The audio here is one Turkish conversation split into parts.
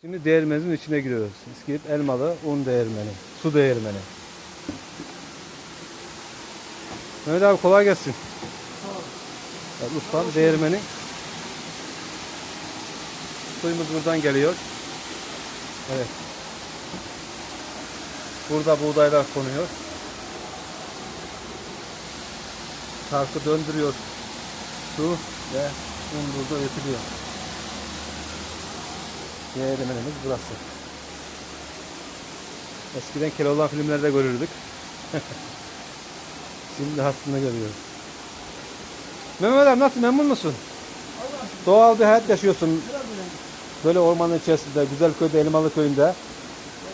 Şimdi değirmenimizin içine giriyoruz. İskilip elmalı un değirmeni, su değirmeni. Mehmet abi kolay gelsin. Evet, ustam değirmeni. Suyumuz buradan geliyor. Evet. Burada buğdaylar konuyor. Çarkı döndürüyor. Su ve un burada ötülüyor. Değirmenimiz burası. Eskiden Keloğlan filmlerde görürdük. Şimdi aslında görüyoruz. Mehmet abi nasıl memnun musun? Doğal bir hayat yaşıyorsun. Böyle ormanın içerisinde, güzel köyde, Elmalı köyünde.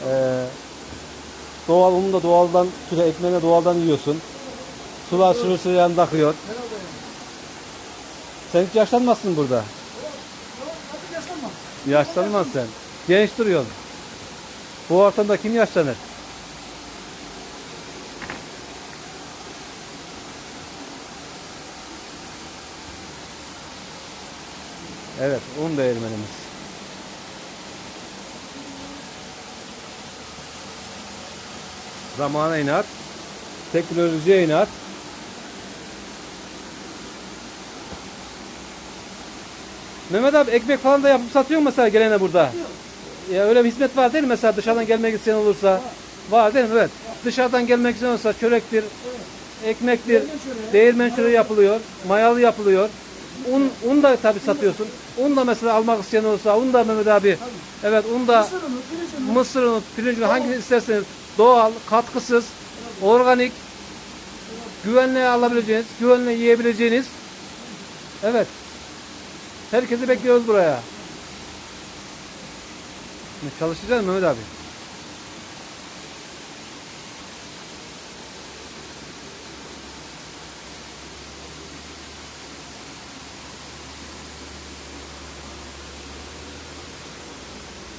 Ee, doğal unu da doğaldan, süre ekmeğini doğaldan yiyorsun. Sular sürü sürü yanında akıyor. Sen hiç yaşlanmazsın burada. Yaşlanmaz sen. Genç duruyorsun. Bu ortamda kim yaşlanır? Evet, un değirmenimiz. Zamana inat, teknolojiye inat. Mehmet abi ekmek falan da yapıp satıyor mu mesela gelene burada? Ya öyle bir hizmet var değil mi mesela dışarıdan gelmek isteyen olursa? Var değil mi? Evet. Dışarıdan gelmek isteyen olursa çörektir, ekmektir, değirmen çöreği yapılıyor, mayalı yapılıyor. Un, un da tabi satıyorsun. Un da mesela almak isteyen olursa, un da Mehmet abi. Evet, un da mısır unu, pirinç unu hangisini isterseniz doğal, katkısız, organik, güvenle alabileceğiniz, güvenle yiyebileceğiniz. Evet. Herkesi bekliyoruz buraya. Çalışacağız Mehmet abi.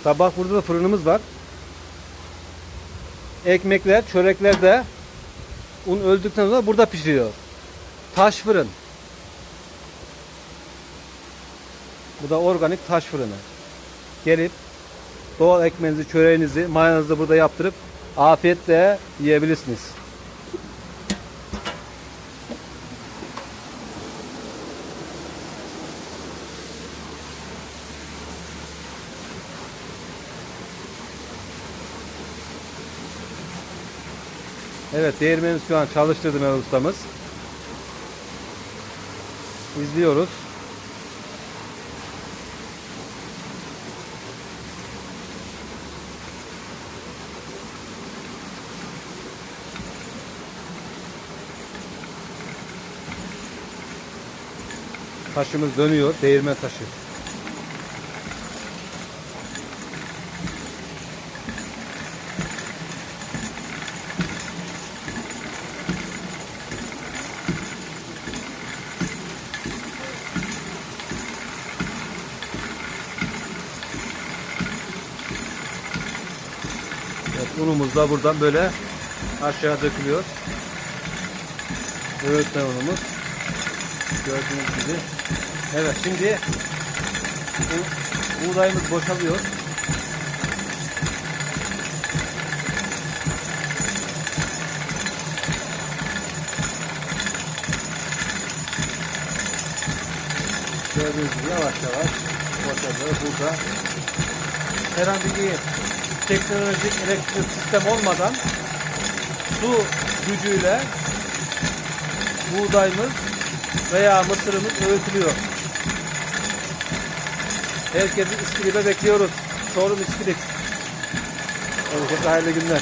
Tabak burada da fırınımız var. Ekmekler, çörekler de un öldükten sonra burada pişiriyor. Taş fırın. Bu da organik taş fırını. Gelip doğal ekmeğinizi, çöreğinizi, mayanızı burada yaptırıp afiyetle yiyebilirsiniz. Evet, değirmenimiz şu an çalıştırdı Mehmet ustamız. İzliyoruz. Taşımız dönüyor, değirmen taşı. Evet, unumuz da buradan böyle aşağı dökülüyor. Öğütme unumuz. Gördüğünüz gibi. Evet şimdi bu buğdayımız boşalıyor. Gördüğünüz gibi yavaş yavaş boşalıyor. Burada herhangi bir teknolojik elektrik sistem olmadan su gücüyle buğdayımız veya mısırımız öğütülüyor. Herkesi İskilip'e bekliyoruz. Çorum İskilip. Herkese hayırlı günler.